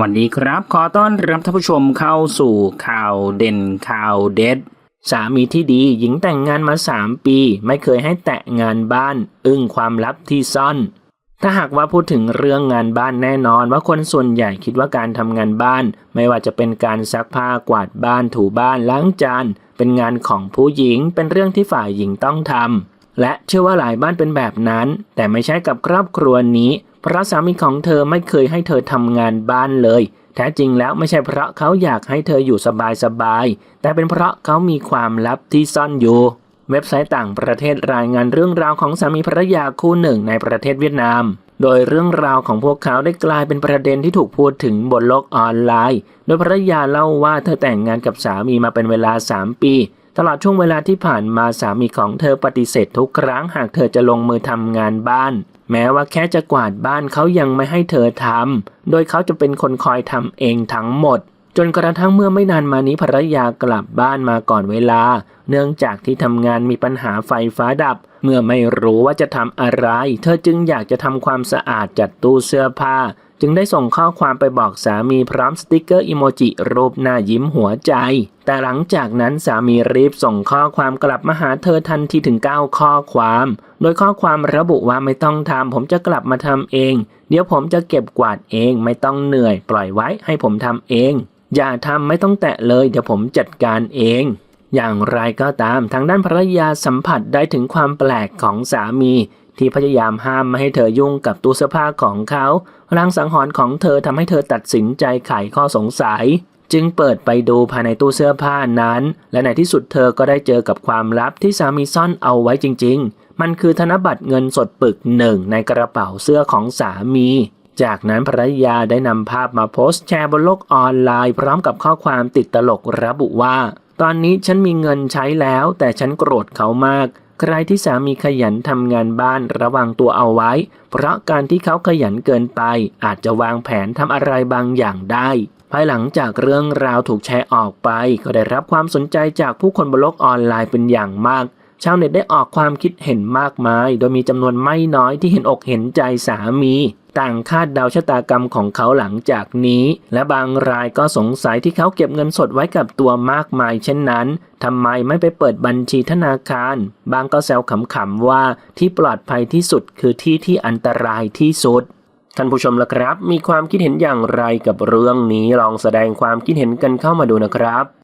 วัสดีครับ ขอต้อนรับท่านผู้ชมเข้าสู่ข่าวเด่นข่าวเด็ด สามีที่ดีหญิงแต่งงานมา 3 ปี ไม่เคยให้แตะงานบ้าน อึ้งความลับที่ซ่อน ถ้าหากว่าพูดถึงเรื่องงานบ้านแน่นอนว่าคนส่วนใหญ่คิดว่าการทำงานบ้าน ไม่ว่าจะเป็นการซักผ้ากวาดบ้านถูบ้านล้างจาน เป็นงานของผู้หญิงเป็นเรื่องที่ฝ่ายหญิงต้องทำและเชื่อว่าหลายบ้านเป็นแบบนั้น แต่ไม่ใช่กับครอบครัวนี้ เพราะสามีของเธอไม่เคยให้เธอทำงานบ้านเลย แท้จริงแล้วไม่ใช่เพราะเขาอยากให้เธออยู่สบายๆ แต่เป็นเพราะเขามีความลับที่ซ่อนอยู่ เว็บไซต์ต่างประเทศรายงานเรื่องราวของสามีภรรยาคู่หนึ่งในประเทศเวียดนาม โดยเรื่องราวของพวกเขาได้กลายเป็นประเด็นที่ถูกพูดถึงบนโลกออนไลน์ โดยภรรยาเล่าว่าเธอแต่งงานกับสามีมาเป็นเวลา 3 ปีตลอดช่วงเวลาที่ผ่านมาสามีของเธอปฏิเสธทุกครั้งหากเธอจะลงมือทำงานบ้าน แม้ว่าแค่จะกวาดบ้านเขายังไม่ให้เธอทำ โดยเขาจะเป็นคนคอยทำเองทั้งหมด จนกระทั่งเมื่อไม่นานมานี้ภรรยากลับบ้านมาก่อนเวลา เนื่องจากที่ทำงานมีปัญหาไฟฟ้าดับ เมื่อไม่รู้ว่าจะทำอะไร เธอจึงอยากจะทำความสะอาดจัดตู้เสื้อผ้า จึงได้ส่งข้อความไปบอกสามีพร้อมสติกเกอร์อิโมจิรูปหน้ายิ้มหัวใจ แต่หลังจากนั้นสามีรีบส่งข้อความกลับมาหาเธอทันทีถึง 9 ข้อความ โดยข้อความระบุว่าไม่ต้องทำผมจะกลับมาทำเอง เดี๋ยวผมจะเก็บกวาดเองไม่ต้องเหนื่อย ปล่อยไว้ให้ผมทำเอง อย่าทำไม่ต้องแตะเลย เดี๋ยวผมจัดการเองอย่างไรก็ตามทางด้านภรรยาสัมผัสได้ถึงความแปลกของสามี ที่พยายามห้ามไม่ให้เธอยุ่งกับตู้เสื้อผ้าของเขารางสังหรณ์ของเธอทำให้เธอตัดสินใจไขข้อสงสัย จึงเปิดไปดูภายในตู้เสื้อผ้านั้น และในที่สุดเธอก็ได้เจอกับความลับที่สามีซ่อนเอาไว้จริง ๆ มันคือธนบัตรเงินสดปึกหนึ่งในกระเป๋าเสื้อของสามีจากนั้นภรรยาได้นำภาพมาโพสต์แชร์บนโลกออนไลน์พร้อมกับข้อความติดตลกระบุว่า ตอนนี้ฉันมีเงินใช้แล้ว แต่ฉันโกรธเขามาก ใครที่สามีขยันทำงานบ้านระวังตัวเอาไว้ เพราะการที่เขาขยันเกินไป อาจจะวางแผนทำอะไรบางอย่างได้ ภายหลังจากเรื่องราวถูกแชร์ออกไป ก็ได้รับความสนใจจากผู้คนบนโลกออนไลน์เป็นอย่างมาก ชาวเน็ตได้ออกความคิดเห็นมากมาย โดยมีจำนวนไม่น้อยที่เห็นอกเห็นใจสามี ต่างคาดเดาชะตากรรมของเขาหลังจากนี้ และบางรายก็สงสัยที่เขาเก็บเงินสดไว้กับตัวมากมาย เช่นนั้นทำไมไม่ไปเปิดบัญชีธนาคาร บางก็แซวขำๆว่าที่ปลอดภัยที่สุดคือที่ที่อันตรายที่สุดท่านผู้ชมละครับ มีความคิดเห็นอย่างไรกับเรื่องนี้ลองแสดงความคิดเห็นกันเข้ามาดูนะครับ